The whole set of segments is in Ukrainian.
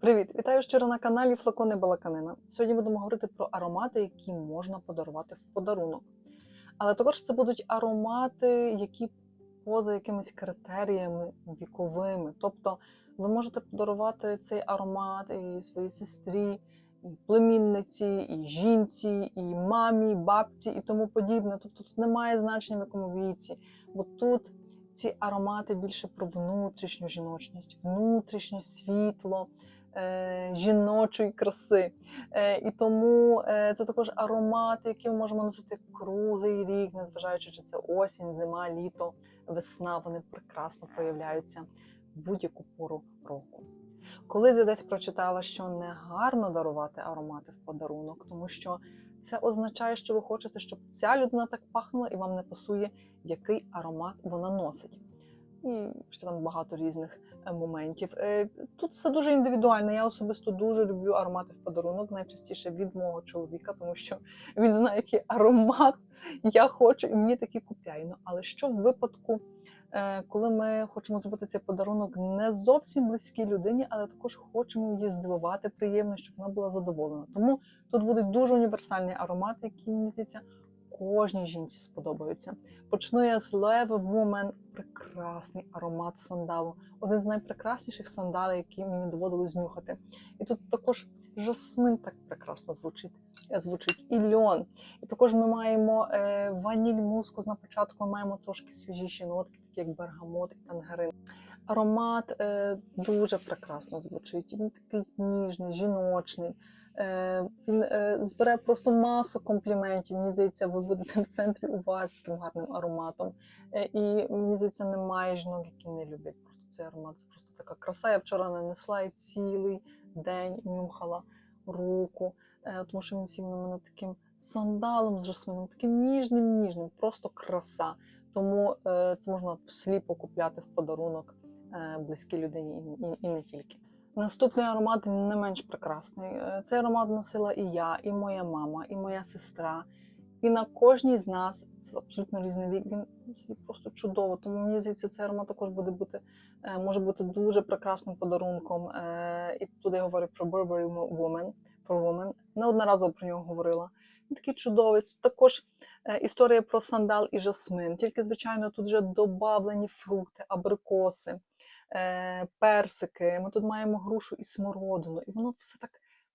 Привіт! Вітаю щиро на каналі Флакони Балаканина. Сьогодні будемо говорити про аромати, які можна подарувати в подарунок. Але також це будуть аромати, які поза якимись критеріями віковими. Тобто ви можете подарувати цей аромат і своїй сестрі, і племінниці, і жінці, і мамі, і бабці, і тому подібне. Тобто тут немає значення в якому віці, бо тут ці аромати більше про внутрішню жіночність, внутрішнє світло. Е, Жіночої краси. Е, І тому е, це також аромати, які ми можемо носити круглий рік, незважаючи, чи це осінь, зима, літо, весна. Вони прекрасно проявляються в будь-яку пору року. Коли я десь прочитала, що не гарно дарувати аромати в подарунок, тому що це означає, що ви хочете, щоб ця людина так пахнула і вам не пасує, який аромат вона носить. І ще там багато різних моментів. Е, Тут все дуже індивідуально. Я особисто дуже люблю аромати в подарунок, найчастіше від мого чоловіка, тому що він знає, який аромат я хочу, і мені такі купляє. Ну, але що в випадку, е, коли ми хочемо зробити цей подарунок не зовсім близькій людині, але також хочемо її здивувати приємно, щоб вона була задоволена. Тому тут будуть дуже універсальні аромати, які мені здається. Кожній жінці сподобаються. Почну я з Loewe Woman. Прекрасний аромат сандалу. Один з найпрекрасніших сандалів, які мені доводилось знюхати. І тут також жасмин так прекрасно звучить. е, звучить і льон. І також ми маємо е, ваніль мускус. На початку ми маємо трошки свіжіші нотки, як бергамот і тангарин. Аромат е, дуже прекрасно звучить. Він такий ніжний, жіночний. Е, він е, збере просто масу компліментів. Мені здається, ви будете в центрі уваги з таким гарним ароматом. Е, і мені здається, немає жінок, які не люблять просто цей аромат. Це просто така краса. Я вчора нанесла і цілий день нюхала руку, е, тому що він сів на мене таким сандалом з жасмином, таким ніжним, ніжним, просто краса. Тому е, це можна сліпо купляти в подарунок е, близькій людині і, не тільки. Наступний аромат не менш прекрасний. Е, Цей аромат носила і я, і моя мама, і моя сестра. І на кожній з нас це абсолютно різний вік. Він просто чудово. Тому мені здається, цей аромат також буде бути, може бути дуже прекрасним подарунком. І тут я говорю про Burberry Woman, про Woman. Неодноразово про нього говорила. Він такий чудовий. Також е, історія про сандал і жасмин. Тільки, звичайно, тут вже добавлені фрукти, абрикоси е, персики, ми тут маємо грушу і смородину, і воно все так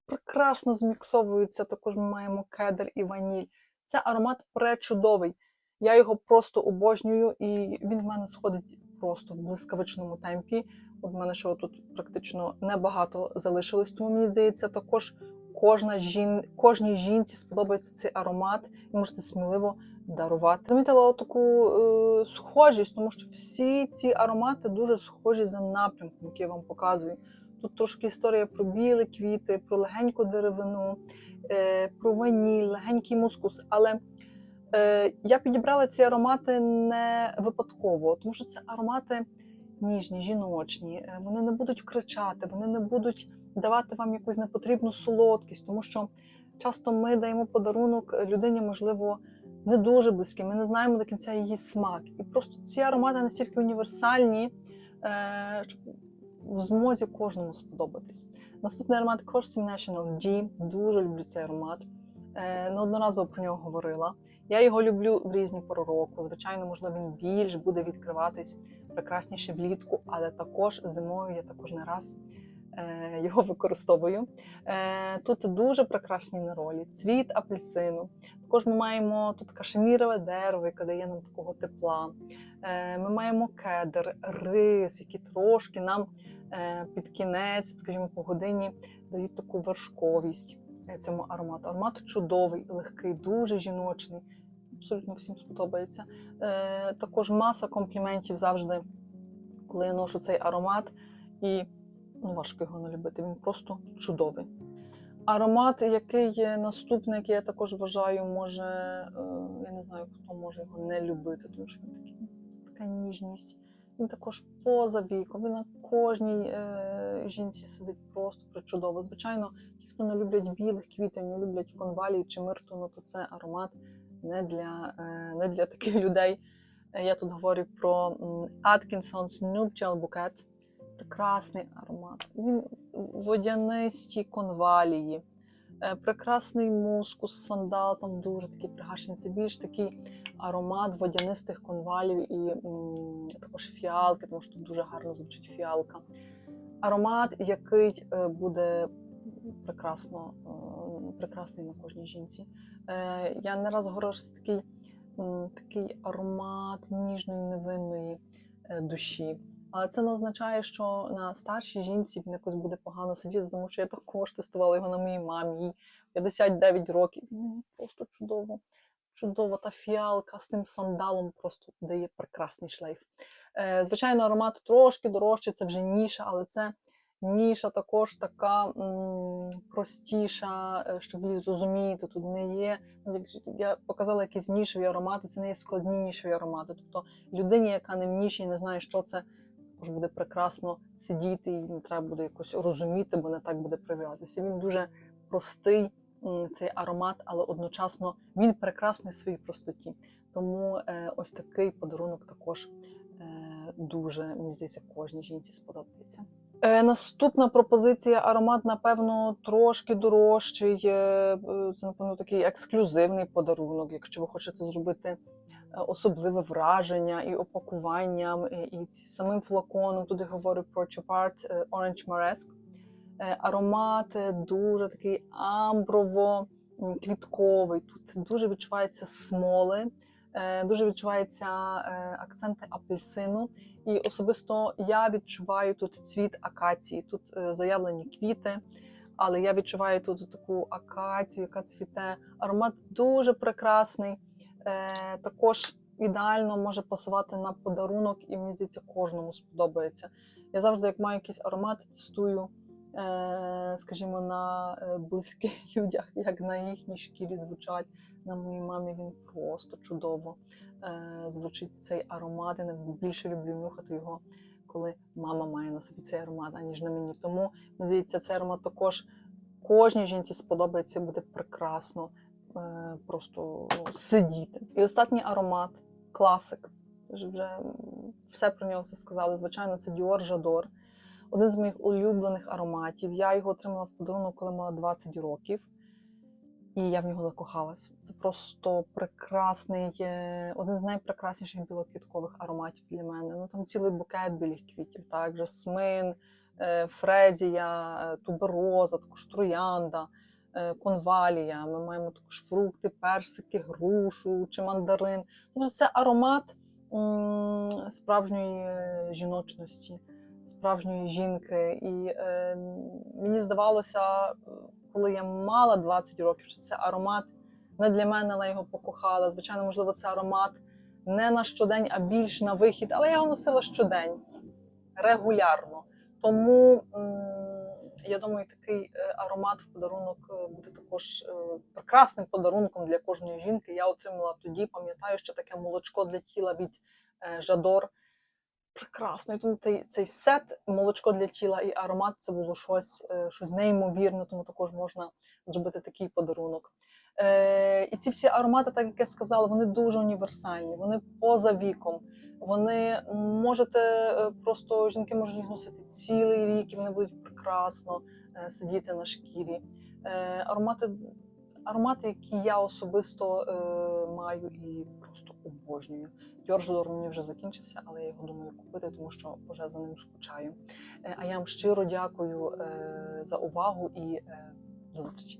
прекрасно зміксовується. Також ми маємо кедр і ваніль. Це аромат пречудовий. Я його просто обожнюю, і він в мене сходить просто в блискавичному темпі. От в мене ще тут практично небагато залишилось, тому мені здається, також кожна жін... кожній жінці сподобається цей аромат, і можете сміливо дарувати. Замітила таку е, схожість, тому що всі ці аромати дуже схожі за напрямком, який я вам показую. Тут трошки історія про білі квіти, про легеньку деревину, е, про ваніль, легенький мускус. Але е, я підібрала ці аромати не випадково, тому що це аромати ніжні, жіночні. Е, Вони не будуть кричати, вони не будуть давати вам якусь непотрібну солодкість, тому що часто ми даємо подарунок людині, можливо, не дуже близькі, ми не знаємо до кінця її смак. І просто ці аромати настільки універсальні, е, щоб в змозі кожному сподобатись. Наступний аромат Costume National G. Дуже люблю цей аромат. Е, Неодноразово про нього говорила. Я його люблю в різні пори року. Звичайно, можливо, він більш буде відкриватись прекрасніше влітку, але також зимою я також не раз його використовую. Е, Тут дуже прекрасні неролі, цвіт апельсину. Також ми маємо тут кашемірове дерево, яке дає нам такого тепла. Е, Ми маємо кедр, рис, які трошки нам е, під кінець, скажімо, по годині дають таку вершковість е, цьому аромату. Аромат чудовий, легкий, дуже жіночний. Абсолютно всім сподобається. Е, Також маса компліментів завжди, коли я ношу цей аромат, і ну, важко його не любити. Він просто чудовий. Аромат, який є наступний, який я також вважаю, може, е, я не знаю, хто може його не любити, тому що він такий, така ніжність. Він також поза віком, він на кожній е, жінці сидить просто причудово. Звичайно, ті, хто не люблять білих квітів, не люблять конвалії чи мирту, ну то це аромат не для, е, не для таких людей. Е, Я тут говорю про Atkinson's Nuptial Bouquet. Прекрасний аромат. Він водянисті конвалії, е, прекрасний мускус, сандал, там дуже такий пригашений. Це більш такий аромат водянистих конвалів і також фіалки, тому що тут дуже гарно звучить фіалка. Аромат, який е, буде прекрасно, е, прекрасний на кожній жінці. Я не раз говорила, що це такий, такий аромат ніжної, невинної душі. Але це не означає, що на старшій жінці він якось буде погано сидіти, тому що я також тестувала його на моїй мамі. їй 59 років. Він просто чудово. Чудово, та фіалка з тим сандалом просто дає прекрасний шлейф. Е, Звичайно, аромат трошки дорожчий, це вже ніша, але це ніша також така м, простіша, е, щоб її зрозуміти. Тут не є. ну, Я показала якісь нішеві аромати, це не є складні нішеві аромати. Тобто людині, яка не в ніші і не знає, що це, також буде прекрасно сидіти, і не треба буде якось розуміти, бо не так буде прив'язатися. Він дуже простий, цей аромат, але одночасно він прекрасний в своїй простоті. Тому е, ось такий подарунок також е, дуже, мені здається, кожній жінці сподобається. Е, наступна пропозиція аромат, напевно, трошки дорожчий. е, Це, напевно, такий ексклюзивний подарунок, якщо ви хочете зробити е, особливе враження і опакуванням, і, самим флаконом. Тут я говорю про Chopard е, Orange Maresque. Аромат дуже такий амброво-квітковий. Тут дуже відчуваються смоли, дуже відчуваються е, акценти апельсину. І особисто я відчуваю тут цвіт акації. Тут е, заявлені квіти, але я відчуваю тут таку акацію, яка цвіте. Аромат дуже прекрасний. Е, також ідеально може пасувати на подарунок, і мені здається, кожному сподобається. Я завжди, як маю якийсь аромат, тестую, скажімо, на е, близьких людях, як на їхній шкірі звучать. На моїй мамі він просто чудово е, звучить цей аромат. Я більше люблю нюхати його, коли мама має на собі цей аромат, аніж на мені. Тому здається, цей аромат також кожній жінці сподобається, буде прекрасно е, просто ну, сидіти. І останній аромат класик. Вже все про нього все сказали. Звичайно, це Dior J'adore. Один з моїх улюблених ароматів. Я його отримала в подарунок, коли мала 20 років. І я в нього закохалась. Це просто прекрасний, е, один з найпрекрасніших білоквіткових ароматів для мене. Ну там цілий букет білих квітів, так, жасмин, е, фредія, е, тубероза, також троянда, конвалія. Ми маємо також фрукти, персики, грушу чи мандарин. Тобто це аромат справжньої жіночності, справжньої жінки. І е, мені здавалося, коли я мала 20 років, що це аромат не для мене, але я його покохала. Звичайно, можливо, це аромат не на щодень, а більш на вихід. Але я його носила щодень, регулярно. Тому я думаю, такий е, аромат в подарунок е, буде також е, прекрасним подарунком для кожної жінки. Я отримала тоді, пам'ятаю, що таке молочко для тіла від Жадор. Прекрасно. І цей, цей сет, молочко для тіла і аромат це було щось, е, щось неймовірне, тому також можна зробити такий подарунок. Е, і ці всі аромати, так як я сказала, вони дуже універсальні, вони поза віком. Вони можете е, просто жінки можуть їх носити цілий рік, і вони будуть прекрасно е, сидіти на шкірі. Е, аромати, аромати, які я особисто е, маю і просто обожнюю. Дьорждор мені вже закінчився, але я його думаю купити, тому що вже за ним скучаю. Е, А я вам щиро дякую е, за увагу і е, до зустрічі.